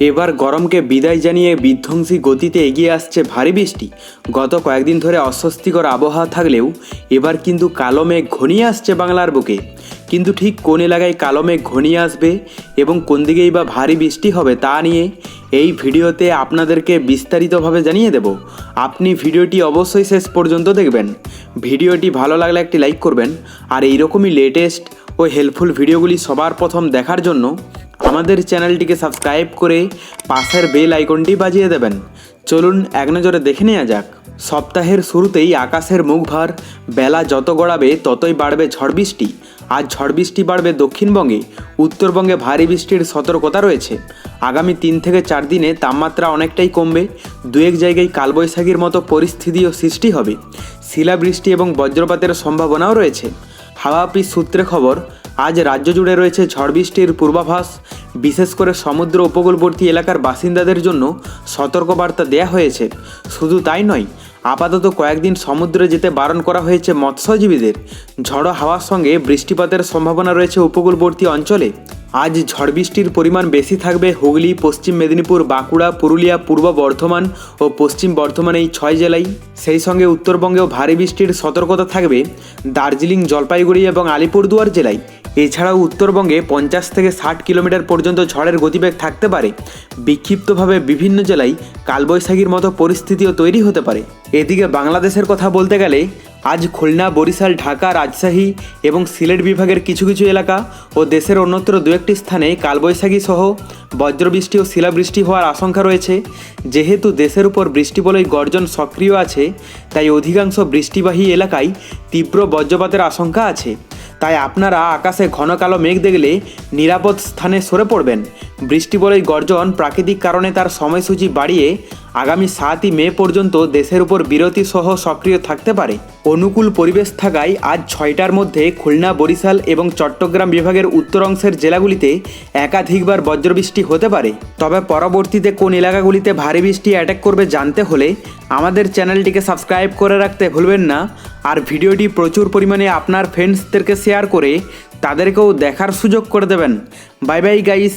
এবার গরমকে বিদায় জানিয়ে বিধ্বংসী গতিতে এগিয়ে আসছে ভারী বৃষ্টি। গত কয়েকদিন ধরে অস্বস্তিকর আবহাওয়া থাকলেও এবার কিন্তু কালো মেঘ ঘনিয়ে আসছে বাংলার বুকে। কিন্তু ঠিক কোন এলাকায় কালো মেঘ ঘনিয়ে আসবে এবং কোন দিকেই বা ভারী বৃষ্টি হবে তা নিয়ে এই ভিডিওতে আপনাদেরকে বিস্তারিতভাবে জানিয়ে দেব। আপনি ভিডিওটি অবশ্যই শেষ পর্যন্ত দেখবেন। ভিডিওটি ভালো লাগলে একটি লাইক করবেন। আর এইরকমই লেটেস্ট ও হেল্পফুল ভিডিওগুলি সবার প্রথম দেখার জন্য আমাদের চ্যানেলটিকে সাবস্ক্রাইব করে পাশের বেল আইকনটি বাজিয়ে দেবেন। চলুন এক নজরে দেখে নেওয়া যাক। সপ্তাহের শুরুতেই আকাশের মুখ ভার বেলা যত গড়াবে ততই বাড়বে ঝড় বৃষ্টি। আজ ঝড় বৃষ্টি বাড়বে দক্ষিণবঙ্গে। উত্তরবঙ্গে ভারী বৃষ্টির সতর্কতা রয়েছে। আগামী তিন থেকে চার দিনে তাপমাত্রা অনেকটাই কমবে। দু এক জায়গায় কালবৈশাখীর মতো পরিস্থিতিও সৃষ্টি হবে। শিলাবৃষ্টি এবং বজ্রপাতের সম্ভাবনাও রয়েছে। হাওয়া অফিস সূত্রে খবর আজ রাজ্য জুড়ে রয়েছে ঝড় বৃষ্টির পূর্বাভাস। বিশেষ করে সমুদ্র উপকূলবর্তী এলাকার বাসিন্দাদের জন্য সতর্কবার্তা দেয়া হয়েছে। শুধু তাই নয়, আপাতত কয়েকদিন সমুদ্রে যেতে বারণ করা হয়েছে মৎস্যজীবীদের। ঝড়ো হাওয়ার সঙ্গে বৃষ্টিপাতের সম্ভাবনা রয়েছে উপকূলবর্তী অঞ্চলে। আজ ঝড় বৃষ্টির পরিমাণ বেশি থাকবে হুগলি, পশ্চিম মেদিনীপুর, বাঁকুড়া, পুরুলিয়া, পূর্ব বর্ধমান ও পশ্চিম বর্ধমান এই ছয় জেলায়। সেই সঙ্গে উত্তরবঙ্গেও ভারী বৃষ্টির সতর্কতা থাকবে। দার্জিলিং, জলপাইগুড়ি এবং আলিপুরদুয়ার জেলায় এছাড়াও উত্তরবঙ্গে পঞ্চাশ থেকে ষাট কিলোমিটার পর্যন্ত ঝড়ের গতিবেগ থাকতে পারে। বিক্ষিপ্তভাবে বিভিন্ন জেলায় কালবৈশাখীর মতো পরিস্থিতিও তৈরি হতে পারে। এদিকে বাংলাদেশের কথা বলতে গেলে, আজ খুলনা, বরিশাল, ঢাকা, রাজশাহী এবং সিলেট বিভাগের কিছু কিছু এলাকা ও দেশের অন্যত্র দু একটি স্থানে কালবৈশাখী সহ বজ্রবৃষ্টি ও শিলাবৃষ্টি হওয়ার আশঙ্কা রয়েছে। যেহেতু দেশের উপর বৃষ্টিবলয় গর্জন সক্রিয় আছে, তাই অধিকাংশ বৃষ্টিবাহী এলাকায় তীব্র বজ্রপাতের আশঙ্কা আছে। তাই আপনারা আকাশে ঘন কালো মেঘ দেখলে নিরাপদ স্থানে সরে পড়বেন। বৃষ্টিবলয় গর্জন প্রাকৃতিক কারণে তার সময়সূচি বাড়িয়ে আগামী সাতই মে পর্যন্ত দেশের উপর বিরতি সহ সক্রিয় থাকতে পারে। অনুকূল পরিবেশ থাকায় আজ ছয়টার মধ্যে খুলনা, বরিশাল এবং চট্টগ্রাম বিভাগের উত্তর অংশের জেলাগুলিতে একাধিকবার বজ্রবৃষ্টি হতে পারে। তবে পরবর্তীতে কোন এলাকাগুলিতে ভারী বৃষ্টি অ্যাটাক করবে জানতে হলে আমাদের চ্যানেলটিকে সাবস্ক্রাইব করে রাখতে ভুলবেন না। আর ভিডিওটি প্রচুর পরিমাণে আপনার ফ্রেন্ডসদেরকে শেয়ার করে তাদেরকেও দেখার সুযোগ করে দেবেন। Bye bye guys